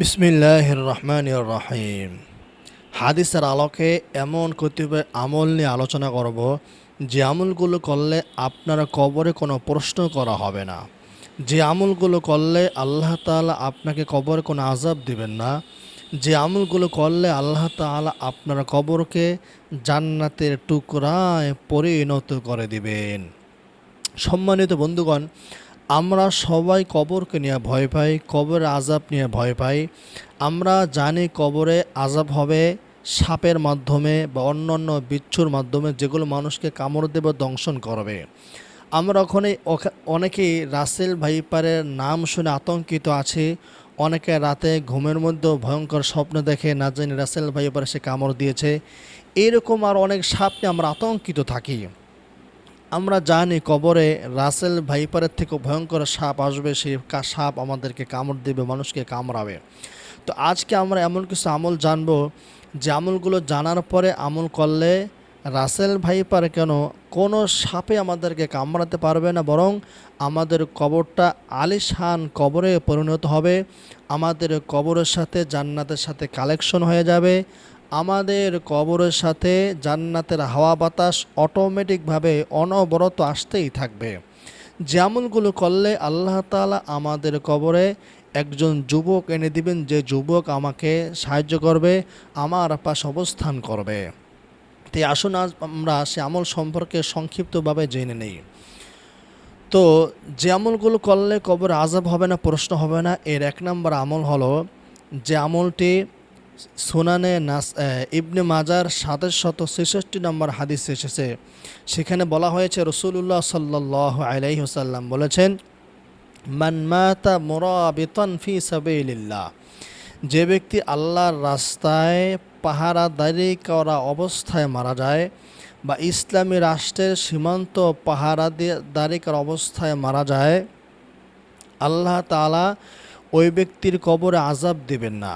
বিসমিল্লাহ রহমান রহিম হাদিসের আলোকে এমন কতিপয় আমল নিয়ে আলোচনা করব, যে আমলগুলো করলে আপনার কবরে কোনো প্রশ্ন করা হবে না। যে আমলগুলো করলে আল্লাহ তাআলা আপনাকে কবরে কোনো আজাব দিবেন না। যে আমলগুলো করলে আল্লাহ তাআলা আপনার কবরকে জান্নাতের টুকরায় পরিণত করে দিবেন। সম্মানিত বন্ধুগণ আমরা সবাই কবরকে নিয়ে ভয় পাই, কবরের আজাব নিয়ে ভয় পাই। আমরা জানি কবরে আজাব হবে সাপের মাধ্যমে বা অন্যান্য বিচ্ছুর মাধ্যমে যেগুলো মানুষকে কামড় দেবে, দংশন করবে। আমরা ওখানে অনেকেই রাসেল ভাইপারের নাম শুনে আতঙ্কিত আছি। অনেকে রাতে ঘুমের মধ্যেও ভয়ঙ্কর স্বপ্ন দেখে না জানি রাসেল ভাইপার সে কামড় দিয়েছে। এরকম আর অনেক সাপ নিয়ে আমরা আতঙ্কিত থাকি। আমরা জানি কবরে রাসেল ভাইপারের থেকে ভয়ঙ্কর সাপ আসবে সেই সাপ আমাদেরকে কামড় দেবে, মানুষকে কামড়াবে। তো আজকে আমরা এমন কিছু আমল জানব যে আমলগুলো জানার পরে আমল করলে রাসেল ভাইপার কেন কোনো সাপে আমাদেরকে কামড়াতে পারবে না, বরং আমাদের কবরটা আলিশান কবরে পরিণত হবে, আমাদের কবরের সাথে জান্নাতের সাথে কালেকশন হয়ে যাবে আমাদের কবরের সাথে জান্নাতের হাওয়া বাতাস অটোমেটিকভাবে অনবরত আসতেই থাকবে। যে আমলগুলো করলে আল্লাহ তাআলা আমাদের কবরে একজন যুবক এনে দিবেন, যে যুবক আমাকে সাহায্য করবে, আমার পাশ অবস্থান করবে। তাই আসুন, আজ আমরা সে আমল সম্পর্কে সংক্ষিপ্তভাবে জেনে নেই। তো যে আমলগুলো করলে কবর আজাব হবে না, প্রশ্ন হবে না। এর এক নম্বর আমল হলো যে আমলটি সুনানে নাস ইবনে মাজার সাতের শত ছেষট্টি নম্বর হাদিস এসেছে। সেখানে বলা হয়েছে রসুল্লাহ সাল্লাহ আলাইসাল্লাম বলেছেন, মান মাতা মোরাবিতন ফি সাবিলিল্লাহ। যে ব্যক্তি আল্লাহর রাস্তায় পাহারাদারি করা অবস্থায় মারা যায় বা ইসলামী রাষ্ট্রের সীমান্ত পাহারাদারি করা অবস্থায় মারা যায়, আল্লাহ তাআলা ওই ব্যক্তির কবরে আজাব দেবেন না।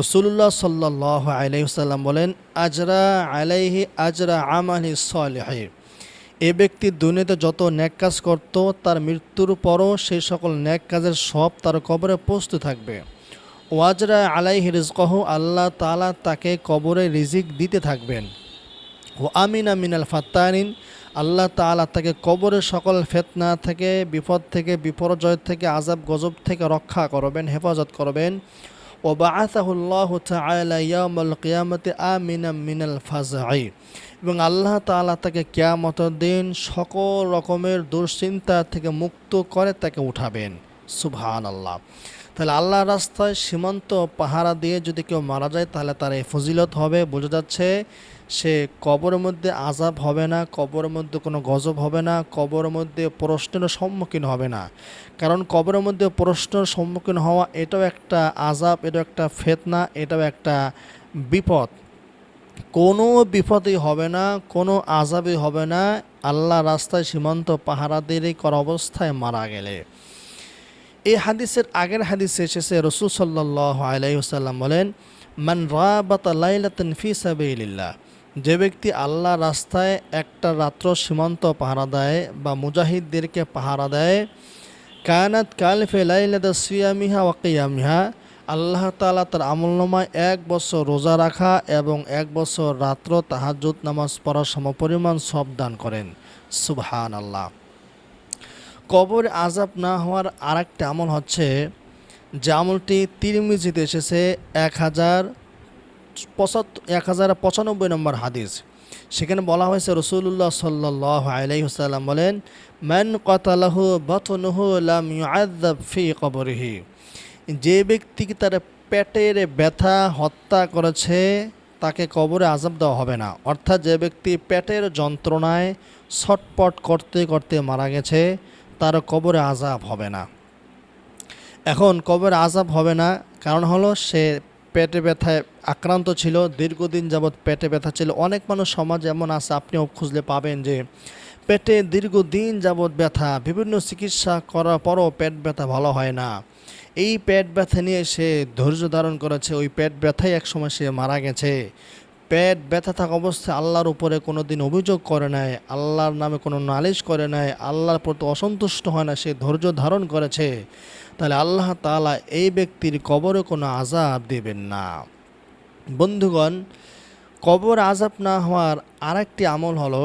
রসুল্লাহ সাল্লাহ আলাইসাল্লাম বলেন, আজরা আলাইহি আজরা আমালি সলেহে। এ ব্যক্তি দুনিয়াতে যত ন্যাক কাজ করত, তার মৃত্যুর পরও সেই সকল ন্যাক কাজের সব তার কবরে পৌঁছতে থাকবে। ওয়াজরা আলাইহি রিজকহ, আল্লাহ তাআলা তাকে কবরে রিজিক দিতে থাকবেন। ও আমিনা মিনাল ফাত্তানিন আল্লাহ তাআলা তাকে কবরের সকল ফেতনা থেকে, বিপদ থেকে, বিপর্যয় থেকে আজাব গজব থেকে রক্ষা করবেন, হেফাজত করবেন। ও বাআসাহুল্লাহ তাআলা ইয়াউমাল কিয়ামতি আমিনা মিনাল ফাজাই এবং আল্লাহ তাআলা তাকে কেয়ামত দিন সকল রকমের দুশ্চিন্তা থেকে মুক্ত করে তাকে উঠাবেন। সুবহানাল্লাহ। তাহলে আল্লাহর রাস্তায় সীমান্ত পাহারা দিয়ে যদি কেউ মারা যায়, তাহলে তার এই ফজিলত হবে। বোঝা যাচ্ছে সে কবরের মধ্যে আজাব হবে না, কবরের মধ্যে কোনো গজব হবে না, কবরের মধ্যে প্রশ্নের সম্মুখীন হবে না। কারণ কবরের মধ্যে প্রশ্নের সম্মুখীন হওয়া এটাও একটা আজাব এটাও একটা ফেতনা, এটাও একটা বিপদ। কোনো বিপদই হবে না, কোনো আজাবই হবে না। আল্লাহ রাস্তায় সীমান্ত পাহারাদেরই করা অবস্থায় মারা গেলে। এই হাদিসের আগের হাদিসে এসেছে, রসুল সাল্লাহ আলাইসাল্লাম বলেন, মান রাবাত লাইলাতান ফি সাবিলিল্লাহ যে ব্যক্তি আল্লাহ রাস্তায় একটা রাত্র সীমান্ত পাহারা দেয় বা মুজাহিদদেরকে পাহারা দেয় কায়নাত কালফে লাইলাত সিয়ামিহা ওয়াকিয়ামিহা আল্লাহ তাআলা তার আমলনামায় এক বছর রোজা রাখা এবং এক বছর রাত্র তাহাজ্জুদ নামাজ পড়ার সমপরিমাণ সব দান করেন। সুবহান আল্লাহ কবর আজাব না হওয়ার আরেকটা আমল হচ্ছে যে আমলটি তিরমিজিতে এসেছে এক হাজার এক হাজার পঁচানব্বই নম্বর হাদিস। সেখানে বলা হয়েছে রসুল্লাহ সাল্লাহ আলাইসাল্লাম বলেন ম্যান কতালাহু বতনুহু ফি কবরিহি। যে ব্যক্তিকে তার পেটের ব্যথা হত্যা করেছে, তাকে কবরে আজাব দেওয়া হবে না। অর্থাৎ যে ব্যক্তি পেটের যন্ত্রণায় ছটপট করতে করতে মারা গেছে তার কবরে আজাব হবে না। এখন কবরে আজাব হবে না, কারণ হলো সে পেটে ব্যথায় আক্রান্ত ছিল, দীর্ঘদিন যাবৎ পেটে ব্যথা ছিল। অনেক মানুষ সমাজ এমন আছে, আপনিও খুঁজলে পাবেন যে পেটে দীর্ঘদিন যাবৎ ব্যথা, বিভিন্ন চিকিৎসা করার পরও পেট ব্যথা ভালো হয় না। এই পেট ব্যথা নিয়ে সে ধৈর্য ধারণ করেছে, ওই পেট ব্যথাই একসময় সে মারা গেছে। পেট ব্যথা থাকা অবস্থায় আল্লাহর উপরে কোনো দিন অভিযোগ করে নাই, আল্লাহর নামে কোনো নালিশ করে নাই, আল্লাহর প্রতি অসন্তুষ্ট হয় না, সে ধৈর্য ধারণ করেছে। তাহলে আল্লাহ তাআলা এই ব্যক্তির কবরে কোনো আজাব দেবেন না। বন্ধুগণ, কবর আজাব না হওয়ার আরেকটি আমল হলো,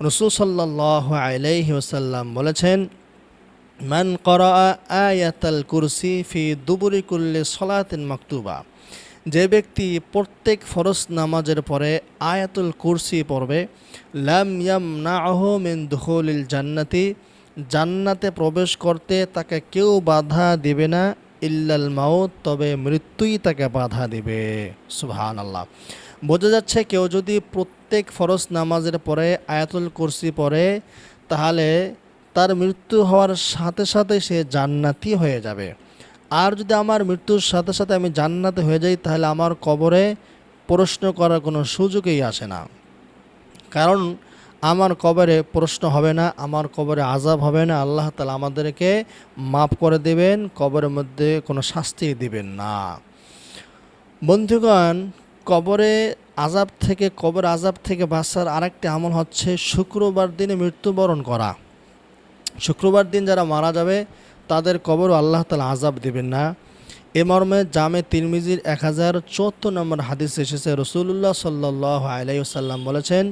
রসুল সাল্লাহ আলাইহি ওসাল্লাম বলেছেন, মান করা আয়াতাল কুরসি ফি দুবুরি কুল্লি সলাতিন মাকতুবা। যে ব্যক্তি প্রত্যেক ফরজ নামাজের পরে আয়াতুল কুরসি পড়বে, লাম ইয়াম না মিন দুহুলিল জান্নাতি, জান্নাতে প্রবেশ করতে তাকে কেউ বাধা দেবে না, ইল্লাল মাউত, তবে মৃত্যুই তাকে বাধা দেবে। সুবহান আল্লাহ বোঝা যাচ্ছে কেউ যদি প্রত্যেক ফরজ নামাজের পরে আয়াতুল কুরসি পড়ে, তাহলে তার মৃত্যু হওয়ার সাথে সাথে সে জান্নাতি হয়ে যাবে। আর যদি আমার মৃত্যুর সাথে সাথে আমি জান্নাতে হয়ে যাই, তাহলে আমার কবরে প্রশ্ন করার কোনো সুযোগই আসে না। কারণ আমার কবরে প্রশ্ন হবে না, আমার কবরে আজাব হবে না। আল্লাহ তালা আমাদেরকে মাফ করে দেবেন, কবরের মধ্যে কোনো শাস্তি দিবেন না। বন্ধুগণ, কবরে আজাব থেকে, কবর আজাব থেকে বাঁচার আরেকটি আমল হচ্ছে শুক্রবার দিনে মৃত্যুবরণ করা। শুক্রবার দিন যারা মারা যাবে তাদের কবর আল্লাহ তালা আজাব দেবেন না। এ মর্মে জামে তিরমিজির এক হাজার চুয়াত্তর নম্বর হাদিস এসেছে রসুল্লাহ সাল্লাহ আলাইসাল্লাম বলেছেন,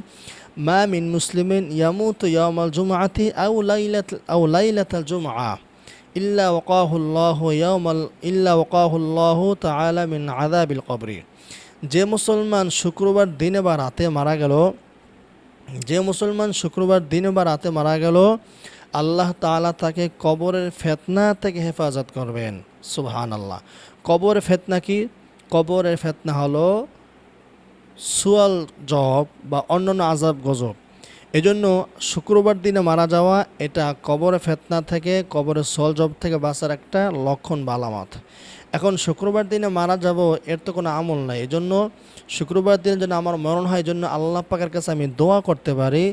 মা মিন মুসলিমিন ইয়ামুত ইয়ামাল জুমাআতি আউ লাইলাত আউ লাইলাতাল জুমআ ইল্লা ওয়াকাহুল্লাহ ইয়ামাল ইল্লা ওয়াকাহুল্লাহ তাআলা মিন আযাবিল কবরি। যে মুসলমান শুক্রবার দিনে বা রাতে মারা গেল, যে মুসলমান শুক্রবার দিনে বা রাতে মারা গেল আল্লাহ তালা তাকে কবরের ফেতনা থেকে হেফাজত করবেন। সুবহান আল্লাহ কবর ফেতনা কি? কবরের ফেতনা হলো সুয়াল জব বা অন্যান্য আজাব গজব। এজন্য শুক্রবার দিনে মারা যাওয়া এটা কবরে ফেতনা থেকে, কবরের সল জব থেকে বাঁচার একটা লক্ষণ বা আলামত। এখন শুক্রবার দিনে মারা যাব এর তো কোনো আমল নাই। এজন্য শুক্রবার দিনে যেন আমার মরণ হয় জন্য আল্লাহ পাকের কাছে আমি দোয়া করতে পারি,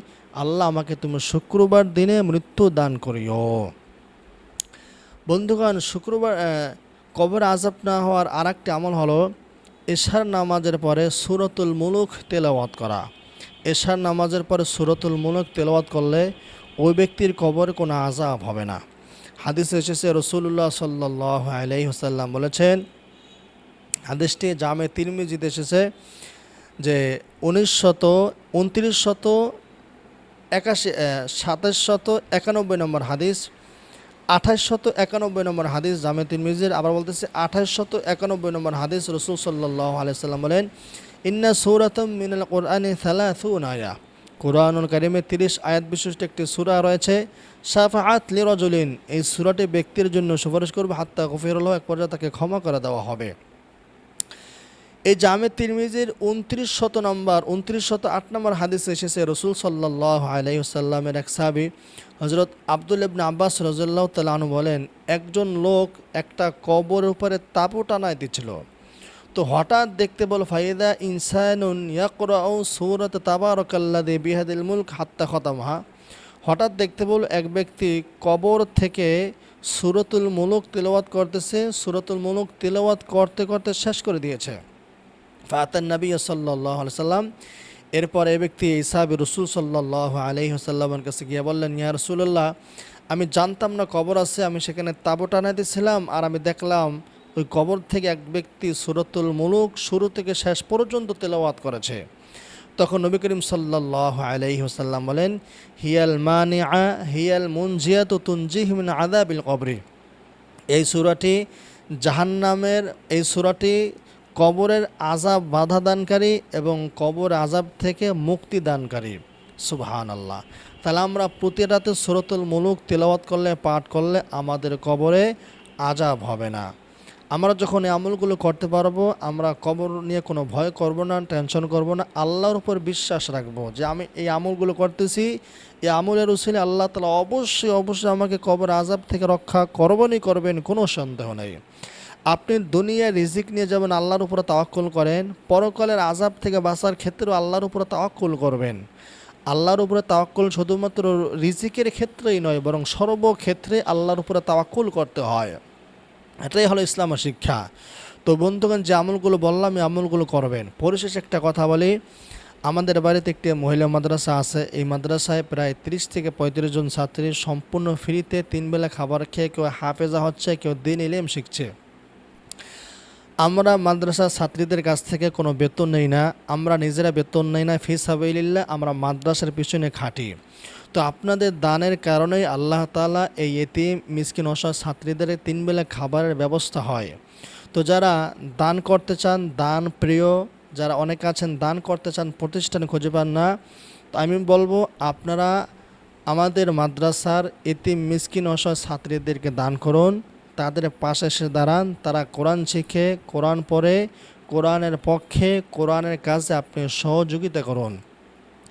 আল্লাহ আমাকে তুমি শুক্রবার দিনে মৃত্যু দান করিও। বন্ধুগণ, শুক্রবার কবর আজাব না হওয়ার আর আমল হলো এশার নামাজের পরে সুরতুল মুলুক তেলাওয়াত করা। এশার নামাজের পরে সুরতুল মুলুক তেলাওয়াত করলে ওই ব্যক্তির কবরে কোনো আজাব হবে না। হাদিসে এসেছে রসুল্লাহ সাল্লাহ আলাই বলেছেন, হাদিসটি জামে তিরমিজিতে এসেছে যে উনিশ শত উনত্রিশ শত একাশি সাতাশ শত একানব্বই নম্বর হাদিস আঠাশ শত একানব্বই নম্বর হাদিস জামে তিরমিজির, আবার বলতেছে আঠাশ শত একানব্বই নম্বর হাদিস রসুল সাল্লাহ আলাইসাল্লাম বলেন ইন্না সৌরাতম মিনাল কোরআনে সালাথুন আয়া। কোরআনুল কারিমে তিরিশ আয়াত বিশিষ্ট একটি সূরা রয়েছে সাফাআত লিরজুলিন। এই সূরাটি ব্যক্তির জন্য সুপারিশ করবে, হাত্তা গফিরুল্লাহ, এক পর্যায়ে তাকে ক্ষমা করে দেওয়া হবে। এই জামে তিরমিজির উনত্রিশ শত নম্বর, উনত্রিশ শত আট নম্বর হাদিস এসেছে, রসুল সাল্লাহ আলাইসাল্লামের এক সাবি হজরত আব্দুল ইবনে আব্বাস রজুল্লাহ তালু বলেন, একজন লোক একটা কবরের উপরে তাপু টানায় দিচ্ছিল। তো হঠাৎ দেখতে বল, ফাইদা ইনসানুন ইয়াকরাউ সূরাত তাবারাকাল্লাযী বিহাদিল মুলক হাত্তা খতামহা। হঠাৎ দেখতে বল, এক ব্যক্তি কবর থেকে সুরতুল মুলুক তেলাওয়াত করতেছে, সুরতুল মুলুক তেলাওয়াত করতে করতে শেষ করে দিয়েছে। ফাতান নবী সাল্লাহ সাল্লাম, এরপর এ ব্যক্তি ইসাবি রসুল সাল্লাহ আলহি সাল্লামের কাছে গিয়ে বললেন, ইয়া রসুল্লাহ আমি জানতাম না কবর আছে, আমি সেখানে তাবু টানাইতেছিলাম আর আমি দেখলাম ওই কবর থেকে এক ব্যক্তি সুরতুল মুলুক শুরু থেকে শেষ পর্যন্ত তেলাওয়াত করেছে। তখন নবী করিম সাল্লাহ আলাইহি ওসাল্লাম বলেন, হিয়াল মানে আ হিয়াল মুনজিয়াত তুনজিহমিন আদাবিল কবরি। এই সুরাটি জাহান্নামের, এই সুরাটি কবরের আজাব বাধা দানকারী এবং কবর আজাব থেকে মুক্তি দানকারী সুবহান আল্লাহ তাহলে আমরা প্রতি রাতে সুরতুল মুলুক তেলাওয়াত করলে, পাঠ করলে আমাদের কবরে আজাব হবে না। আমরা যখন এই আমলগুলো করতে পারব, আমরা কবর নিয়ে কোনো ভয় করব না, টেনশন করব না, আল্লাহর উপর বিশ্বাস রাখব যে আমি এই আমলগুলো করতেছি। এই আমলের উসিলে আল্লাহ তালা অবশ্যই অবশ্যই আমাকে কবর আজাব থেকে রক্ষা করবেনই করবেন, কোনো সন্দেহ নেই। আপনি দুনিয়ায় রিজিক নিয়ে যেমন আল্লাহর উপরে তাওয়াক্কুল করেন। পরকালের আজাব থেকে বাঁচার ক্ষেত্রেও আল্লাহর উপরে তাওয়াক্কুল করবেন। আল্লাহর উপরে তাওয়াক্কুল শুধুমাত্র রিজিকের ক্ষেত্রেই নয়, বরং সর্বক্ষেত্রে আল্লাহর উপরে তাওয়াক্কুল করতে হয়। এটাই হলো ইসলামের শিক্ষা। তো বন্ধুগণ, যে আমলগুলো বললাম, এই আমলগুলো করবেন। পরিশেষে একটা কথা বলি। আমাদের বাড়িতে একটি মহিলা মাদ্রাসা আছে। এই মাদ্রাসায় প্রায় তিরিশ থেকে পঁয়ত্রিশ জন ছাত্রী সম্পূর্ণ ফ্রিতে তিন বেলা খাবার খেয়ে কেউ হাফেজা হচ্ছে, কেউ দিন ইলেম শিখছে। আমরা মাদ্রাসার ছাত্রীদের কাছ থেকে কোনো বেতন নেই না। আমরা নিজেরা বেতন নেই না। ফিস হাবিল্লা আমরা মাদ্রাসার পিছনে খাটি। তো আপনাদের দানের কারণেই আল্লাহ তাআলা এই এতিম, মিসকিন, অসহায় ছাত্রীদের তিন বেলা খাবারের ব্যবস্থা হয়। তো যারা দান করতে চান, দান প্রিয়, যারা অনেকে আছেন, দান করতে চান, প্রতিষ্ঠান খুঁজে পান না, তো আমি বলব আপনারা আমাদের মাদ্রাসার এতিম, মিসকিন, অসহায় ছাত্রীদেরকে দান করুন। তাদের পাশে এসে দাঁড়ান, তারা কোরআন শিখে, কোরআন পড়ে, কোরআনের পক্ষে, কোরআনের কাজে আপনি সহযোগিতা করুন।